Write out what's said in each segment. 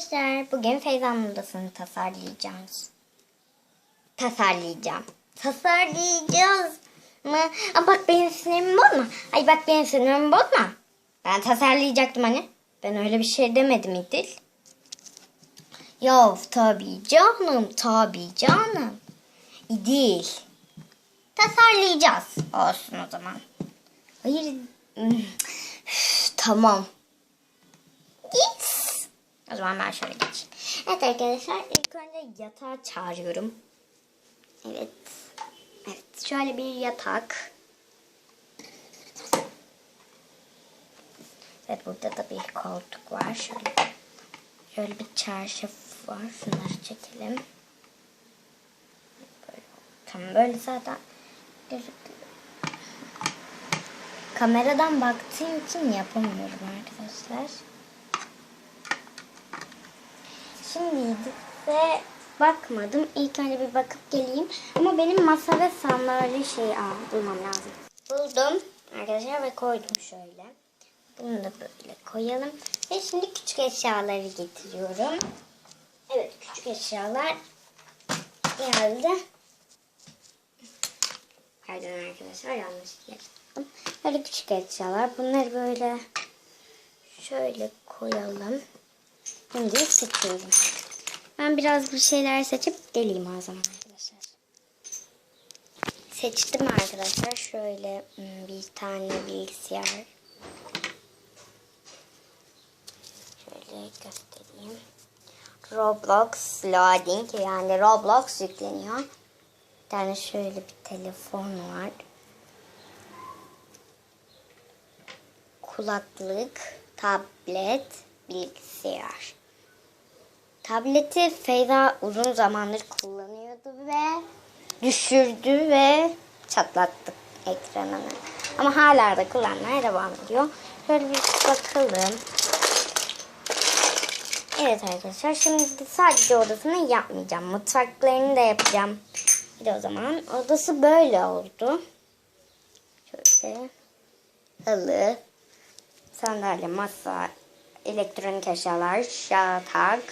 Arkadaşlar bugün Feyza'nın odasını tasarlayacağız. Tasarlayacağım. Tasarlayacağız mı? Aa, bak benim sinirimi bozma. Ay bak benim sinirimi bozma. Ben tasarlayacaktım hani. Ben öyle bir şey demedim İdil. Ya tabii canım tabii canım. İdil. Tasarlayacağız. Olsun o zaman. Hayır. Üf, tamam. O zaman ben şöyle geçeyim. Evet arkadaşlar ilk önce yatağı çağırıyorum. Evet. Evet şöyle bir yatak. Evet burada da bir koltuk var. Şöyle, şöyle bir çarşaf var. Şunları çekelim. Böyle, tam böyle zaten gözüküyor. Kameradan baktığım için yapamıyorum arkadaşlar. Şimdi de bakmadım. İlk önce bir bakıp geleyim. Ama benim masa ve sandalye şeyi aa, bulmam lazım. Buldum arkadaşlar ve koydum şöyle. Bunu da böyle koyalım. Ve şimdi küçük eşyaları getiriyorum. Evet küçük eşyalar geldi. Pardon arkadaşlar yanlış yaptım. Böyle küçük eşyalar. Bunları böyle şöyle koyalım. Şimdi seçiyorum. Ben biraz bir şeyler seçip geleyim o zaman arkadaşlar. Seçtim arkadaşlar. Şöyle hmm, bir tane bilgisayar. Şöyle göstereyim. Roblox loading yani Roblox yükleniyor. Bir tane şöyle bir telefon var. Kulaklık, tablet, bilgisayar. Tableti Feyza uzun zamandır kullanıyordu ve düşürdü ve çatlattı ekranını. Ama hala da kullanmaya devam ediyor. Şöyle bir bakalım. Evet arkadaşlar şimdi sadece odasını yapmayacağım. Mutfaklarını da yapacağım. Bir de o zaman odası böyle oldu. Şöyle halı, sandalye, masa, elektronik eşyalar, yatak,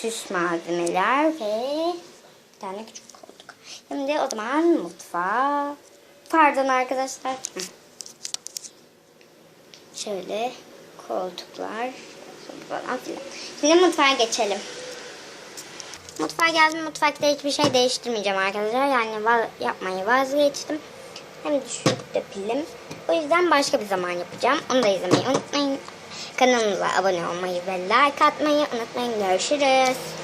süs malzemeler ve bir tane küçük koltuk. Şimdi o zaman mutfağa. Pardon arkadaşlar. Şöyle koltuklar falan filan. Şimdi mutfağa geçelim. Mutfağa geldim. Mutfakta hiçbir şey değiştirmeyeceğim arkadaşlar. Yani va- yapmayı vazgeçtim. Hem düşük de pilim. O yüzden başka bir zaman yapacağım. Onu da izlemeyi unutmayın. Kanalımıza abone olmayı ve like atmayı unutmayın. Görüşürüz.